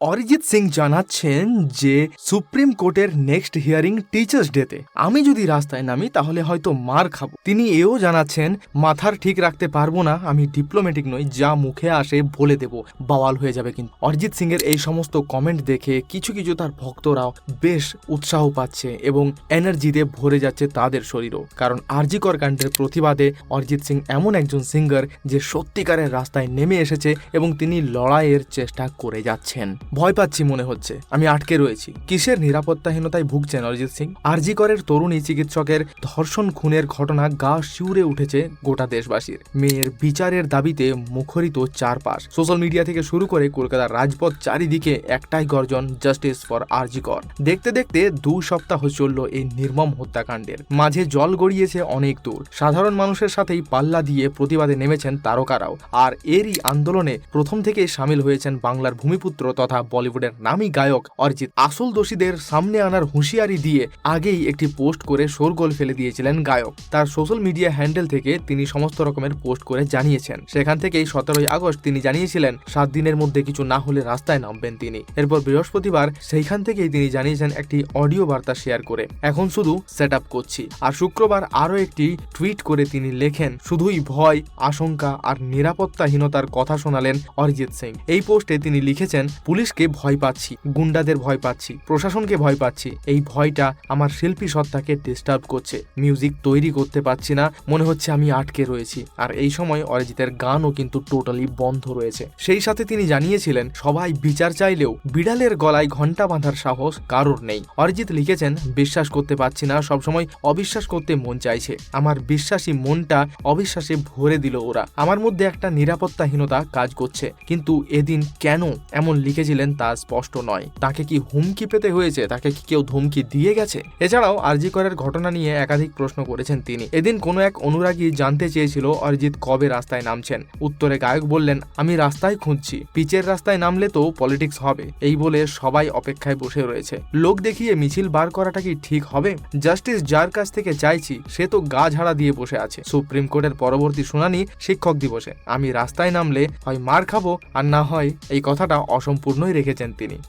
অরিজিৎ সিং জানাচ্ছেন যে সুপ্রিম কোর্টের নেক্সট হিয়ারিং টিচার্স ডেতে আমি যদি রাস্তায় নামি, তাহলে হয়তো মার খাব। তিনি এও জানাচ্ছেন, মাথার ঠিক রাখতে পারব না, আমি ডিপ্লোম্যাটিক নই, যা মুখে আসে বলে দেব, বাওয়াল হয়ে যাবে কিন্তু। অরিজিৎ সিং এর এই সমস্ত কমেন্ট দেখে কিছু কিছু তার ভক্তরাও বেশ উৎসাহ পাচ্ছে এবং এনার্জিতে ভরে যাচ্ছে তাদের শরীরও। কারণ আরজিকর কাণ্ডের প্রতিবাদে অরিজিৎ সিং এমন একজন সিঙ্গার যে সত্যিকারের রাস্তায় নেমে এসেছে এবং তিনি লড়াইয়ের চেষ্টা করে যাচ্ছেন। ভয় পাচ্ছি মনে হচ্ছে। আমি আটকে রয়েছি। কিসের নিরাপত্তাহীনতায় ভুগছেন অরিজিৎ সিং? আরজিকরের তরুণী চিকিৎসকের ধর্ষণ খুনের ঘটনা গা শিউরে উঠেছে গোটা দেশবাসীর। মেয়ের বিচারের দাবিতে মুখরিত চারপাশ। সোশ্যাল মিডিয়া থেকে শুরু করে কলকাতার রাজপথ চারিদিকে একটাই গর্জন, জাস্টিস ফর আরজিকর দেখতে দেখতে দু সপ্তাহ চলল এই নির্মম হত্যাকাণ্ডের। মাঝে জল গড়িয়েছে অনেক দূর। সাধারণ মানুষের সাথেই পাল্লা দিয়ে প্রতিবাদে নেমেছেন তারকারাও। আর এরই আন্দোলনে প্রথম থেকেই সামিল হয়েছেন বাংলার ভূমিপুত্র তথা বলিউডের নামী গায়ক অরিজিৎ, আসল দোষীদের সামনে আনার হুঁশিয়ারি দিয়ে আগেই একটি পোস্ট করে শোরগোল ফেলে দিয়েছিলেন গায়ক। তার সোশ্যাল মিডিয়া হ্যান্ডেল থেকে তিনি সমস্ত রকমের পোস্ট করে জানিয়েছেন। সেখান থেকেই সতেরোই আগস্ট তিনি জানিয়েছিলেন, সাত দিনের মধ্যে কিছু না হলে রাস্তায় নামবেন তিনি। এরপর বৃহস্পতিবার সেইখান থেকেই তিনি জানিয়েছেন একটি অডিও বার্তা শেয়ার করে, এখন শুধু সেট করছি। আর শুক্রবার আরও একটি টুইট করে তিনি লেখেন, শুধুই ভয়, আশঙ্কা আর নিরাপত্তাহীনতার কথা শোনালেন অরিজিৎ সিং। এই পোস্টে তিনি লিখেছেন পুলিশকে ভয় পাচ্ছি, গুন্ডাদের ভয় পাচ্ছি, প্রশাসনকে ভয় পাচ্ছি। এই ভয়টা আমার শিল্পী সত্তাকে ডিস্টার্ব করছে। মিউজিক তৈরি করতে পারছি না, মনে হচ্ছে আমি আটকে রয়েছি। আর এই সময় অরিজিতের গানও কিন্তু টোটালি বন্ধ রয়েছে। সেই সাথে তিনি জানিয়েছিলেন, সবাই বিচার চাইলেও বিড়ালের গলায় ঘণ্টা বাঁধার সাহস কারোর নেই। অরিজিৎ লিখেছেন, বিশ্বাস করতে পারছি না, সবসময় অবিশ্বাস করতে মন চাইছে। আমার বিশ্বাসী মনটা অবিশ্বাসে ভরে দিল ওরা। আমার মধ্যে একটা নিরাপত্তাহীনতা কাজ করছে। কিন্তু এদিন কেন এমন লিখেছিলেন তা স্পষ্ট নয়। তাকে কি হুমকি পেতে হয়েছে? তাকে কি কেউ ধমকি দিয়ে গেছে? এছাড়াও আরজি করের ঘটনা নিয়ে একাধিক প্রশ্ন করেছেন তিনি। এদিন কোনো এক অনুরাগী জানতে চেয়েছিল অরিজিৎ কবে রাস্তায় নামছেন। উত্তরে গায়ক বললেন, আমি রাস্তায় খুঁজছি। পিচের রাস্তায় নামলে তো পলিটিক্স হবে। এই বলে সবাই অপেক্ষায় বসে রয়েছে। লোক দেখিয়ে মিছিল বার করাটা কি ঠিক হবে? জাস্টিস যার কাছ থেকে চাইছি, সে তো গা ঝাড়া দিয়ে বসে আছে। সুপ্রিম কোর্টের পরবর্তী শুনানি শিক্ষক দিবসে। আমি রাস্তায় নামলে হয় মার খাব, আর না হয় এই কথাটা অসম্পূর্ণই রেখেছেন তিনি।